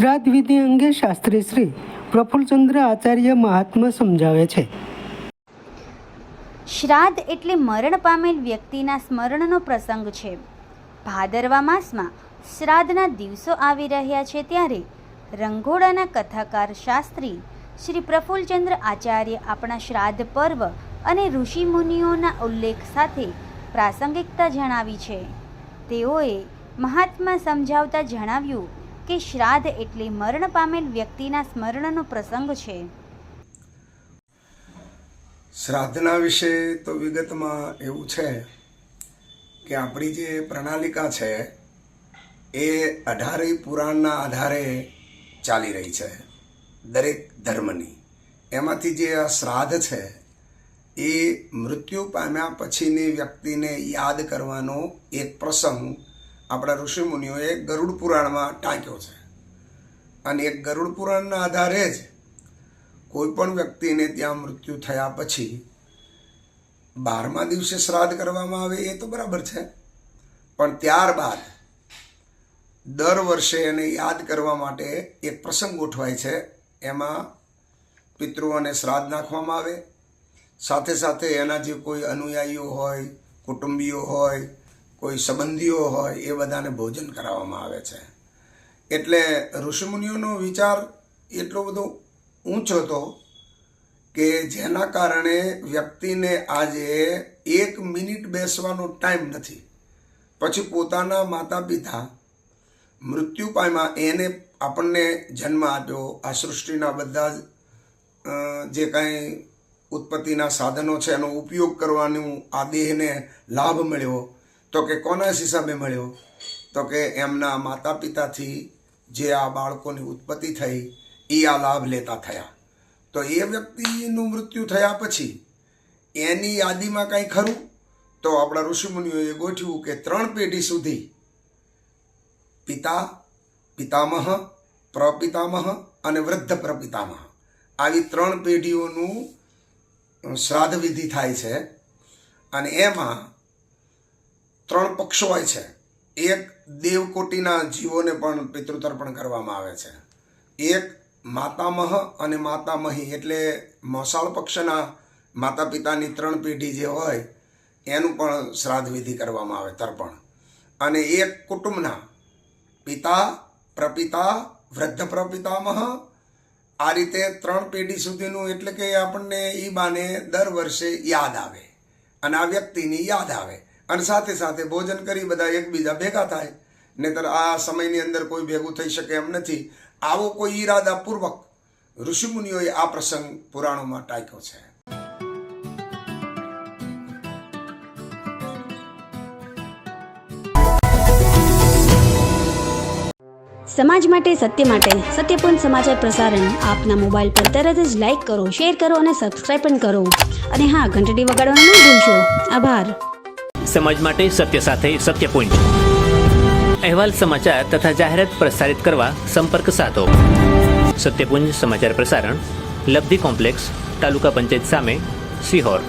શ્રાદ્ધ વિધિ અંગે શાસ્ત્રી શ્રી પ્રફુલ્લચંદ્ર આચાર્ય મહાત્મા સમજાવે છે. શ્રાદ્ધ એટલે મરણ પામેલ વ્યક્તિના સ્મરણનો પ્રસંગ છે. ભાદરવા માસમાં શ્રાદ્ધના દિવસો આવી રહ્યા છે ત્યારે રંગોળાના કથાકાર શાસ્ત્રી શ્રી પ્રફુલ્લચંદ્ર આચાર્ય આપણા શ્રાદ્ધ પર્વ અને ઋષિ મુનિઓના ઉલ્લેખ સાથે પ્રાસંગિકતા જણાવી છે. તેઓએ મહાત્મા સમજાવતા જણાવ્યું કે શ્રાદ્ધ એટલે મરણ પામેલ વ્યક્તિના સ્મરણનો પ્રસંગ છે. શ્રાદ્ધના વિશે તો વિગતમાં એવું છે કે આપણી જે પ્રણાલિકા છે, એ અઢારેય પુરાણના આધારે ચાલી રહી છે, દરેક ધર્મની. એમાંથી જે આ શ્રાદ્ધ છે, એ મૃત્યુ પામ્યા પછીની વ્યક્તિને યાદ કરવાનો એક પ્રસંગ આપણા ઋષિમુનિઓએ ગરુડ પુરાણમાં ટાંક્યો છે. અને એક ગરુડ પુરાણના આધારે જ કોઈ પણ વ્યક્તિને ત્યાં મૃત્યુ થયા પછી બારમા દિવસે શ્રાદ્ધ કરવામાં આવે એ તો બરાબર છે. પણ ત્યારબાદ દર વર્ષે એને યાદ કરવા માટે એક પ્રસંગ ગોઠવાય છે. એમાં પિતૃઓને શ્રાદ્ધ નાખવામાં આવે. સાથે સાથે એના જે કોઈ અનુયાયીઓ હોય, કુટુંબીઓ હોય કોઈ સંબંધીઓ હોય એ બધાને ભોજન કરાવવામાં આવે છે. એટલે ઋષિમુનિઓનો વિચાર એટલો બધો ઊંચો હતો કે જેના કારણે વ્યક્તિને આજે એક મિનિટ બેસવાનો ટાઈમ નથી. પછી પોતાના માતા પિતા મૃત્યુ પામ્યા, એને આપણને જન્મ આપ્યો. આ સૃષ્ટિના બધા જ જે કાંઈ ઉત્પત્તિના સાધનો છે, એનો ઉપયોગ કરવાનું, આ દેહને લાભ મળ્યો. તો કે કોના હિસાબે મળ્યો? તો કે એમના માતા પિતાથી જે આ બાળકોની ઉત્પત્તિ થઈ એ આ લાભ લેતા થયા. તો એ વ્યક્તિનું મૃત્યુ થયા પછી એની યાદીમાં કાંઈ ખરું? તો આપણા ઋષિમુનિઓએ ગોઠવ્યું કે ત્રણ પેઢી સુધી પિતા, પિતામહ, પ્રપિતામહ અને વૃદ્ધ પ્રપિતામહ. આવી ત્રણ પેઢીઓનું શ્રાદ્ધ વિધિ થાય છે. અને એમાં ત્રણ પક્ષો હોય છે. એક દેવકોટીના જીવોને પણ પિતૃતર્પણ કરવામાં આવે છે. એક માતામહ અને માતામહી એટલે મોસાળ પક્ષના માતા પિતાની ત્રણ પેઢી જે હોય, એનું પણ શ્રાદ્ધ વિધિ કરવામાં આવે, તર્પણ. અને એક કુટુંબના પિતા, પ્રપિતા, વૃદ્ધ પ્રપિતામહ, આ રીતે ત્રણ પેઢી સુધીનું એટલે કે આપણને એ બાને દર વર્ષે યાદ આવે. અને આ વ્યક્તિની યાદ આવે. અને સાથે સાથે ભોજન કરી બધા એકબીજા ભેગા થાય. નહીતર આ સમયની અંદર કોઈ ભેગું થઈ શકે એમ નથી. આવો કોઈ ઈરાદાપૂર્વક ઋષિમુનિઓએ આ પ્રસંગ પુરાણોમાં ટાંક્યો છે. સમાજ માટે સત્ય માટે સત્યપૂર્ણ સમાચાર પ્રસારણ આપના મોબાઈલ પર તરત જ લાઈક કરો, શેર કરો અને સબસ્ક્રાઈબ પણ કરો. અને હા, ઘંટડી વગાડવાનું ન ભૂલશો. આભાર. સમાજ માટે સત્ય સાથે સત્ય પોઈન્ટ અહેવાલ સમાચાર તથા જાહેરાત પ્રસારિત કરવા સંપર્ક સાધો. સત્યપુંજ સમાચાર પ્રસારણ, લબ્ધિ કોમ્પ્લેક્સ, તાલુકા પંચાયત સામે સિહોર